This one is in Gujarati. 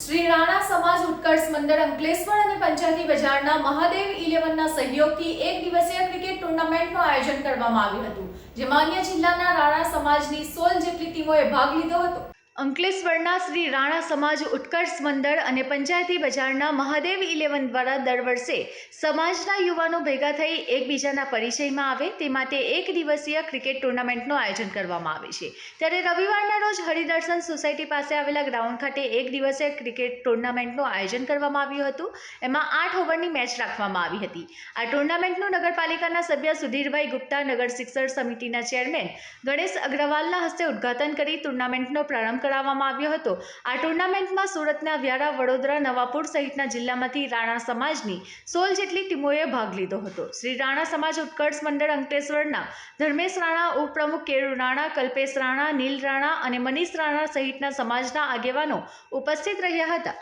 શ્રી રાણા સમાજ ઉત્કર્ષ મંડળ અંકલેશ્વર અને પંચાયતી બજારના મહાદેવ ઇલેવનના સહયોગથી એક દિવસીય ક્રિકેટ ટુર્નામેન્ટનું આયોજન કરવામાં આવ્યું હતું, જેમાં અન્ય જિલ્લાના રાણા સમાજની સોળ જેટલી ટીમોએ ભાગ લીધો હતો. અંકલેશ્વરના શ્રી રાણા સમાજ ઉત્કર્ષ મંડળ અને પંચાયતી બજારના મહાદેવ ઇલેવન દ્વારા દર વર્ષે સમાજના યુવાનો ભેગા થઈ એકબીજાના પરિચયમાં આવે તે માટે એક દિવસીય ક્રિકેટ ટુર્નામેન્ટનું આયોજન કરવામાં આવે છે. ત્યારે રવિવારના રોજ હરિદર્શન સોસાયટી પાસે આવેલા ગ્રાઉન્ડ ખાતે એક દિવસીય ક્રિકેટ ટુર્નામેન્ટનું આયોજન કરવામાં આવ્યું હતું. એમાં આઠ ઓવરની મેચ રાખવામાં આવી હતી. આ ટુર્નામેન્ટનું નગરપાલિકાના સભ્ય સુધીરભાઈ ગુપ્તા નગર શિક્ષણ સમિતિના ચેરમેન ગણેશ અગ્રવાલના હસ્તે ઉદ્ઘાટન કરી ટુર્નામેન્ટનો પ્રારંભ કરાવવામાં આવ્યો હતો. આ ટુર્નામેન્ટમાં સુરતના વ્યારા, વડોદરા, નવાપુર સહિતના જિલ્લામાંથી રાણા સમાજની સોળ જેટલી ટીમોએ ભાગ લીધો હતો. શ્રી રાણા સમાજ ઉત્કર્ષ મંડળ અંકલેશ્વરના ધર્મેશ રાણા, ઉપપ્રમુખ કેળુ રાણા, કલ્પેશ રાણા, નીલ રાણા અને મનીષ રાણા સહિતના સમાજના આગેવાનો ઉપસ્થિત રહ્યા હતા.